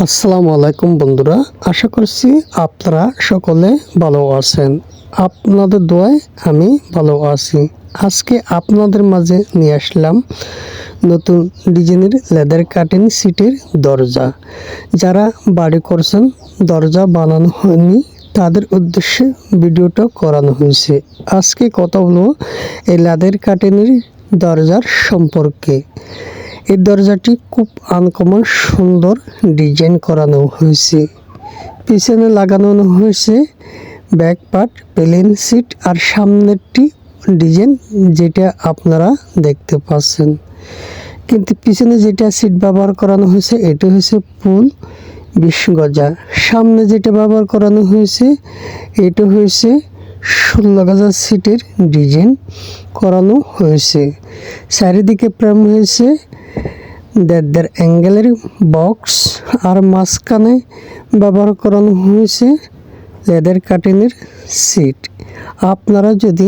আসসালামু আলাইকুম বন্ধুরা, আশা করছি আপনারা সকলে ভালো আছেন। আপনাদের দোয়ায় আমি ভালো আছি। আজকে আপনাদের মাঝে নিয়ে আসলাম নতুন ডিজাইনের লেদার কাটিং সিটের দরজা। যারা বাড়ি করছেন, দরজা বানানো হয়নি, তাদের উদ্দেশ্যে ভিডিওটা করানো হয়েছে। আজকে কথা বলব এই লেদার কাটিংয়ের দরজার সম্পর্কে। এই দরজাটি খুব আনকমন সুন্দর ডিজাইন করানো হয়েছে। পিছনে লাগানো হয়েছে ব্যাক পার্ট, প্লেন সিট আর সামনেরটি ডিজাইন যেটা আপনারা দেখতে পাচ্ছেন। কিন্তু পিছনে যেটা সিট ব্যবহার করানো হয়েছে, এটা হয়েছে পুল বিশ গজা সামনে যেটা ব্যবহার করানো হয়েছে, এটা হয়েছে ষোলো গজা সিটের ডিজাইন করানো হয়েছে। চারিদিকে প্রেম হয়েছে দেড় অ্যাঙ্গেলের বক্স আর মাঝখানে ব্যবহার করানো হয়েছে লেদার কাটিনের সিট। আপনারা যদি